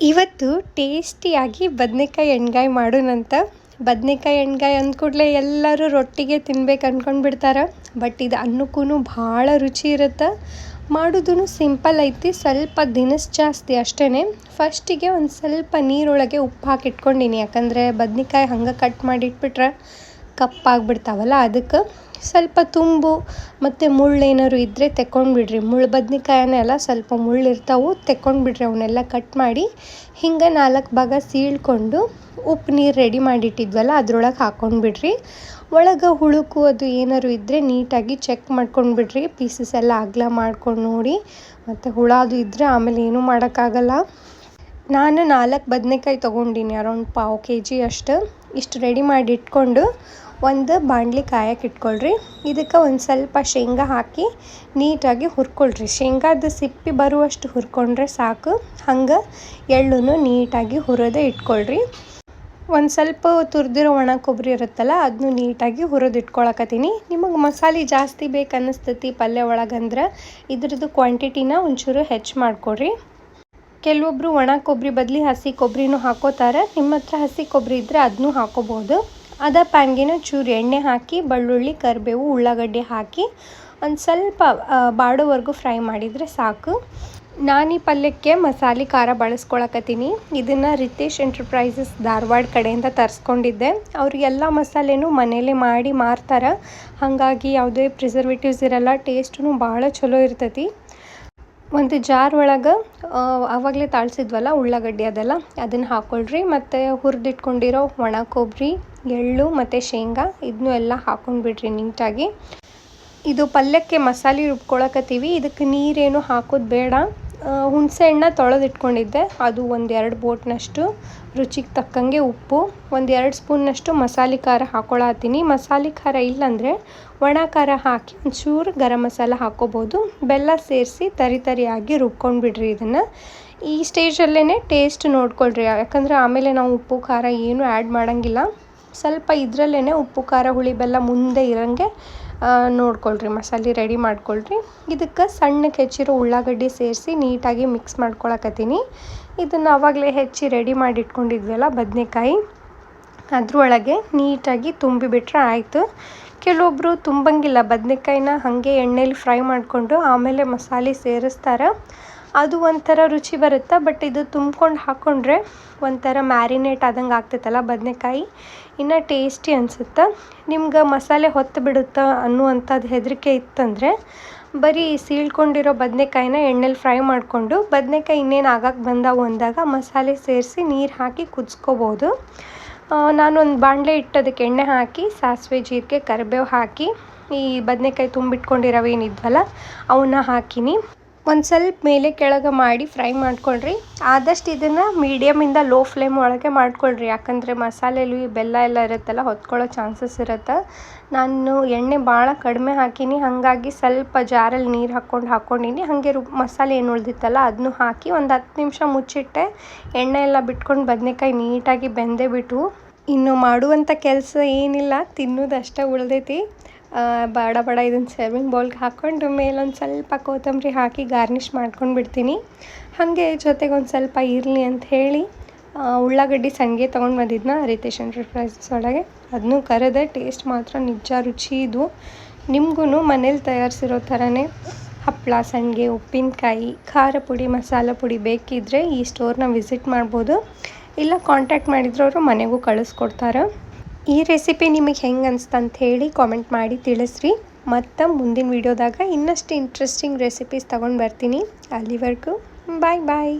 ಇವತ್ತು ಟೇಸ್ಟಿಯಾಗಿ ಬದನೆಕಾಯಿ ಎಣ್ಗಾಯಿ ಮಾಡೋಣಂತ ಬದನೆಕಾಯಿ ಎಣ್ಗಾಯಿ ಅಂದ ಕೂಡಲೇ ಎಲ್ಲರೂ ರೊಟ್ಟಿಗೆ ತಿನ್ಬೇಕು ಅಂದ್ಕೊಂಡು ಬಿಡ್ತಾರೆ ಬಟ್ ಇದು ಅನ್ನಕ್ಕೂ ಭಾಳ ರುಚಿ ಇರುತ್ತೆ. ಮಾಡೋದು ಸಿಂಪಲ್ ಐತಿ, ಸ್ವಲ್ಪ ದಿನಸ್ ಜಾಸ್ತಿ ಅಷ್ಟೇ ಫಸ್ಟಿಗೆ ಒಂದು ಸ್ವಲ್ಪ ನೀರೊಳಗೆ ಉಪ್ಪು ಹಾಕಿ ಇಟ್ಕೊಂಡೀನಿ ಯಾಕಂದರೆ ಬದನೆಕಾಯಿ ಹಂಗೆ ಕಟ್ ಮಾಡಿ ಇಟ್ಬಿಟ್ರೆ ಕಪ್ಪಾಗ್ಬಿಡ್ತಾವಲ್ಲ, ಅದಕ್ಕೆ ಸ್ವಲ್ಪ ತುಂಬು, ಮತ್ತು ಮುಳ್ಳು ಏನಾದ್ರು ಇದ್ದರೆ ತೆಕ್ಕೊಂಡ್ಬಿಡ್ರಿ. ಮುಳ್ಳು ಬದ್ನಿಕಾಯನ್ನೆಲ್ಲ ಎಲ್ಲ ಸ್ವಲ್ಪ ಮುಳ್ಳು ಇರ್ತಾವೆ ತೆಕ್ಕೊಂಡ್ಬಿಡ್ರಿ ಅವನ್ನೆಲ್ಲ ಕಟ್ ಮಾಡಿ, ಹಿಂಗೆ ನಾಲ್ಕು ಭಾಗ ಸೀಳ್ಕೊಂಡು ಉಪ್ಪು ನೀರು ರೆಡಿ ಮಾಡಿಟ್ಟಿದ್ವಲ್ಲ, ಅದ್ರೊಳಗೆ ಹಾಕ್ಕೊಂಡ್ಬಿಡ್ರಿ ಒಳಗೆ ಹುಳುಕು ಅದು ಏನಾದ್ರು ಇದ್ದರೆ ನೀಟಾಗಿ ಚೆಕ್ ಮಾಡ್ಕೊಂಡ್ಬಿಡ್ರಿ. ಪೀಸಸ್ ಎಲ್ಲ ಅಗಲ ಮಾಡ್ಕೊಂಡು ನೋಡಿ, ಮತ್ತು ಹುಳ ಅದು ಇದ್ದರೆ ಆಮೇಲೆ ಏನೂ ಮಾಡೋಕ್ಕಾಗಲ್ಲ. ನಾನು ನಾಲ್ಕು ಬದನೆಕಾಯಿ ತೊಗೊಂಡಿನಿ ಅರೌಂಡ್ ಪಾವು ಕೆ ಜಿ ಅಷ್ಟು. ಇಷ್ಟು ರೆಡಿ ಮಾಡಿ ಇಟ್ಕೊಂಡು ಒಂದು ಬಾಣಲಿ ಕಾಯಕ್ಕೆ ಇಟ್ಕೊಳ್ರಿ. ಇದಕ್ಕೆ ಒಂದು ಸ್ವಲ್ಪ ಶೇಂಗಾ ಹಾಕಿ ನೀಟಾಗಿ ಹುರ್ಕೊಳ್ರಿ. ಶೇಂಗಾದ ಸಿಪ್ಪೆ ಬರುವಷ್ಟು ಹುರ್ಕೊಂಡ್ರೆ ಸಾಕು. ಹಂಗೆ ಎಳ್ಳು ನೀಟಾಗಿ ಹುರಿದು ಇಟ್ಕೊಳ್ರಿ. ಒಂದು ಸ್ವಲ್ಪ ತುರಿದಿರೋ ಒಣ ಕೊಬ್ಬರಿ ಇರುತ್ತಲ್ಲ ಅದನ್ನು ನೀಟಾಗಿ ಹುರಿದು ಇಟ್ಕೊಳಕತ್ತೀನಿ. ನಿಮಗೆ ಮಸಾಲೆ ಜಾಸ್ತಿ ಬೇಕು ಪಲ್ಯ ಒಳಗಂದ್ರೆ ಇದ್ರದ್ದು ಕ್ವಾಂಟಿಟಿನ ಒಂಚೂರು ಹೆಚ್ಚು ಮಾಡ್ಕೊಡ್ರಿ. ಕೆಲವೊಬ್ಬರು ಒಣ ಕೊಬ್ಬರಿ ಬದಲಿ ಹಸಿ ಕೊಬ್ಬರಿನೂ ಹಾಕೋತಾರೆ. ನಿಮ್ಮ ಹತ್ರ ಹಸಿ ಕೊಬ್ಬರಿ ಇದ್ದರೆ ಅದನ್ನೂ ಹಾಕೋಬೋದು ಅದ ಪ್ಯಾಂಗಿನ ಚೂರು ಎಣ್ಣೆ ಹಾಕಿ, ಬೆಳ್ಳುಳ್ಳಿ, ಕರಿಬೇವು, ಉಳ್ಳಾಗಡ್ಡೆ ಹಾಕಿ ಒಂದು ಸ್ವಲ್ಪ ಬಾಡೋವರೆಗೂ ಫ್ರೈ ಮಾಡಿದರೆ ಸಾಕು. ನಾನು ಈ ಪಲ್ಯಕ್ಕೆ ಮಸಾಲೆ ಖಾರ ಬಳಸ್ಕೊಳಕತ್ತೀನಿ. ಇದನ್ನು ರಿತೇಶ್ ಎಂಟರ್ಪ್ರೈಸಸ್ ಧಾರವಾಡ ಕಡೆಯಿಂದ ತರಿಸ್ಕೊಂಡಿದ್ದೆ. ಅವ್ರಿಗೆಲ್ಲ ಮಸಾಲೆನೂ ಮನೇಲೆ ಮಾಡಿ ಮಾರ್ತಾರೆ. ಹಾಗಾಗಿ ಯಾವುದೇ ಪ್ರಿಸರ್ವೇಟಿವ್ಸ್ ಇರಲ್ಲ ಟೇಸ್ಟೂ ಭಾಳ ಚಲೋ ಇರ್ತೈತಿ. ಒಂದು ಜಾರ್ ಒಳಗೆ ಆವಾಗಲೇ ತಾಳ್ಸಿದ್ವಲ್ಲ ಉಳ್ಳಾಗಡ್ಡಿ ಅದೆಲ್ಲ? ಅದನ್ನು ಹಾಕ್ಕೊಳ್ರಿ ಮತ್ತು ಹುರಿದಿಟ್ಕೊಂಡಿರೋ ಒಣ ಕೊಬ್ಬರಿ ಎಳ್ಳು ಮತ್ತು ಶೇಂಗಾ ಇದನ್ನೂ ಎಲ್ಲ ಹಾಕ್ಕೊಂಡ್ಬಿಡ್ರಿ ನೀಟಾಗಿ. ಇದು ಪಲ್ಯಕ್ಕೆ ಮಸಾಲೆ ರುಬ್ಕೊಳಕತ್ತೀವಿ. ಇದಕ್ಕೆ ನೀರೇನು ಹಾಕೋದು ಬೇಡ. ಹುಣಸೆ ಹಣ್ಣ ತೊಳೆದಿಟ್ಕೊಂಡಿದ್ದೆ. ಅದು ಒಂದೆರಡು ಬೋಟ್ನಷ್ಟು ರುಚಿಗೆ ತಕ್ಕಂಗೆ ಉಪ್ಪು, ಒಂದೆರಡು ಸ್ಪೂನ್ನಷ್ಟು ಮಸಾಲೆ ಖಾರ ಹಾಕ್ಕೊಳತ್ತೀನಿ ಮಸಾಲೆ ಖಾರ ಇಲ್ಲಾಂದರೆ ಒಣ ಖಾರ ಹಾಕಿ ಒಂಚೂರು ಗರಂ ಮಸಾಲ ಹಾಕ್ಕೋಬೋದು ಬೆಲ್ಲ ಸೇರಿಸಿ ತರಿ ತರಿಯಾಗಿ ರುಬ್ಕೊಂಡು ಬಿಡ್ರಿ ಇದನ್ನು. ಈ ಸ್ಟೇಜಲ್ಲೇ ಟೇಸ್ಟ್ ನೋಡ್ಕೊಳ್ರಿ. ಯಾಕಂದರೆ ಆಮೇಲೆ ನಾವು ಉಪ್ಪು, ಖಾರ ಏನು ಆ್ಯಡ್ ಮಾಡೋಂಗಿಲ್ಲ. ಸ್ವಲ್ಪ ಇದರಲ್ಲೇ ಉಪ್ಪು, ಖಾರ, ಹುಳಿ, ಬೆಲ್ಲ ಮುಂದೆ ಇರೋಂಗೆ ನೋಡ್ಕೊಳ್ರಿ, ಮಸಾಲೆ ರೆಡಿ ಮಾಡ್ಕೊಳ್ರಿ. ಇದಕ್ಕೆ ಸಣ್ಣಕ್ಕೆ ಹೆಚ್ಚಿರೋ ಉಳ್ಳಾಗಡ್ಡಿ ಸೇರಿಸಿ ನೀಟಾಗಿ ಮಿಕ್ಸ್ ಮಾಡ್ಕೊಳಕತ್ತೀನಿ. ಇದನ್ನು ಆವಾಗಲೇ ಹೆಚ್ಚಿ ರೆಡಿ ಮಾಡಿ ಇಟ್ಕೊಂಡಿದ್ವಲ್ಲ ಬದನೆಕಾಯಿ, ಅದರೊಳಗೆ ನೀಟಾಗಿ ತುಂಬಿಬಿಟ್ರೆ ಆಯಿತು. ಕೆಲವೊಬ್ಬರು ತುಂಬಂಗಿಲ್ಲ, ಬದನೆಕಾಯಿನ ಹಾಗೆ ಎಣ್ಣೆಲಿ ಫ್ರೈ ಮಾಡಿಕೊಂಡು ಆಮೇಲೆ ಮಸಾಲೆ ಸೇರಿಸ್ತಾರೆ. ಅದು ಒಂಥರ ರುಚಿ ಬರುತ್ತೆ? ಬಟ್ ಇದು ತುಂಬ್ಕೊಂಡು ಹಾಕ್ಕೊಂಡ್ರೆ ಒಂಥರ ಮ್ಯಾರಿನೇಟ್ ಆದಂಗೆ ಆಗ್ತೈತಲ್ಲ ಬದನೆಕಾಯಿ? ಇನ್ನು ಟೇಸ್ಟಿ ಅನ್ಸುತ್ತೆ? ನಿಮ್ಗೆ ಮಸಾಲೆ ಹೊತ್ತು ಬಿಡುತ್ತೆ ಅನ್ನುವಂಥದ್ದು ಹೆದರಿಕೆ ಇತ್ತಂದರೆ, ಬರೀ ಸೀಳ್ಕೊಂಡಿರೋ ಬದನೆಕಾಯಿನ ಎಣ್ಣೆಲಿ ಫ್ರೈ ಮಾಡಿಕೊಂಡು ಬದನೆಕಾಯಿ ಇನ್ನೇನು ಆಗಕ್ಕೆ ಬಂದಾವು ಅಂದಾಗ ಮಸಾಲೆ ಸೇರಿಸಿ ನೀರು ಹಾಕಿ ಕುದಿಸ್ಕೋಬೋದು. ನಾನೊಂದು ಬಾಣಲೆ ಇಟ್ಟದಕ್ಕೆ ಎಣ್ಣೆ ಹಾಕಿ, ಸಾಸಿವೆ, ಜೀರಿಗೆ, ಕರಿಬೇವು ಹಾಕಿ ಈ ಬದನೆಕಾಯಿ ತುಂಬಿಟ್ಕೊಂಡಿರೋವೇನಿದ್ವಲ್ಲ ಅವನ್ನ ಹಾಕಿನಿ. ಒಂದು ಸ್ವಲ್ಪ ಮೇಲೆ ಕೆಳಗೆ ಮಾಡಿ ಫ್ರೈ ಮಾಡ್ಕೊಳ್ರಿ ಆದಷ್ಟು ಇದನ್ನು ಮೀಡಿಯಮಿಂದ ಲೋ ಫ್ಲೇಮ್ ಒಳಗೆ ಮಾಡ್ಕೊಳ್ರಿ ಯಾಕಂದರೆ ಮಸಾಲೆಲಿ ಬೆಲ್ಲ ಎಲ್ಲ ಇರುತ್ತಲ್ಲ, ಹೊತ್ಕೊಳ್ಳೋ ಚಾನ್ಸಸ್ ಇರುತ್ತೆ. ನಾನು ಎಣ್ಣೆ ಭಾಳ ಕಡಿಮೆ ಹಾಕೀನಿ. ಹಾಗಾಗಿ ಸ್ವಲ್ಪ ಜಾರಲ್ಲಿ ನೀರು ಹಾಕ್ಕೊಂಡು ಹಾಕ್ಕೊಂಡಿನಿ. ಹಾಗೆ ರು ಮಸಾಲೆ ಏನು ಉಳಿದಿತ್ತಲ್ಲ ಅದನ್ನು ಹಾಕಿ ಒಂದು ಹತ್ತು ನಿಮಿಷ ಮುಚ್ಚಿಟ್ಟೆ. ಎಣ್ಣೆ ಎಲ್ಲ ಬಿಟ್ಕೊಂಡು ಬದನೆಕಾಯಿ ನೀಟಾಗಿ ಬೆಂದೇ ಬಿಟ್ಟು ಇನ್ನು ಮಾಡುವಂಥ ಕೆಲಸ ಏನಿಲ್ಲ ತಿನ್ನೋದಷ್ಟೇ ಉಳ್ದೈತಿ. ಬಡ ಬಡ ಇದನ್ನು ಸೇವಿಂಗ್ ಬೌಲ್ಗೆ ಹಾಕ್ಕೊಂಡು ಮೇಲೊಂದು ಸ್ವಲ್ಪ ಕೊತ್ತಂಬರಿ ಹಾಕಿ ಗಾರ್ನಿಷ್ ಮಾಡ್ಕೊಂಡು ಬಿಡ್ತೀನಿ. ಹಾಗೆ ಜೊತೆಗೆ ಒಂದು ಸ್ವಲ್ಪ ಇರಲಿ ಅಂತ ಹೇಳಿ ಉಳ್ಳಾಗಡ್ಡಿ ಸಂಡಿಗೆ ತೊಗೊಂಡು ಬಂದಿದ್ನ ರಿತೇಶ್ ಎಂಟರ್ಪ್ರೈಸಸ್ ಒಳಗೆ. ಅದನ್ನೂ ಕರೆದೆ ಟೇಸ್ಟ್ ಮಾತ್ರ ನಿಜ ರುಚಿ ಇದು. ನಿಮಗೂ ಮನೇಲಿ ತಯಾರಿಸಿರೋ ಥರನೇ ಹಪ್ಪಳ ಸಂಡಿಗೆ, ಉಪ್ಪಿನಕಾಯಿ, ಖಾರ ಪುಡಿ, ಮಸಾಲ ಪುಡಿ ಬೇಕಿದ್ದರೆ ಈ ಸ್ಟೋರ್ನ ವಿಸಿಟ್ ಮಾಡ್ಬೋದು. ಇಲ್ಲ ಕಾಂಟ್ಯಾಕ್ಟ್ ಮಾಡಿದ್ರೆ ಅವರು ಮನೆಗೂ ಕಳಿಸ್ಕೊಡ್ತಾರೆ. ಈ ರೆಸಿಪಿ ನಿಮಗೆ ಹೆಂಗೆ ಅನಿಸ್ತು ಅಂತ ಹೇಳಿ ಕಾಮೆಂಟ್ ಮಾಡಿ ತಿಳಿಸ್ರಿ. ಮತ್ತು ಮುಂದಿನ ವೀಡಿಯೋದಾಗ ಇನ್ನಷ್ಟು ಇಂಟ್ರೆಸ್ಟಿಂಗ್ ರೆಸಿಪೀಸ್ ತೊಗೊಂಡು ಬರ್ತೀನಿ. ಅಲ್ಲಿವರೆಗೂ ಬಾಯ್ ಬಾಯ್